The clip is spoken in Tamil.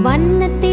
வண்ணத்தில்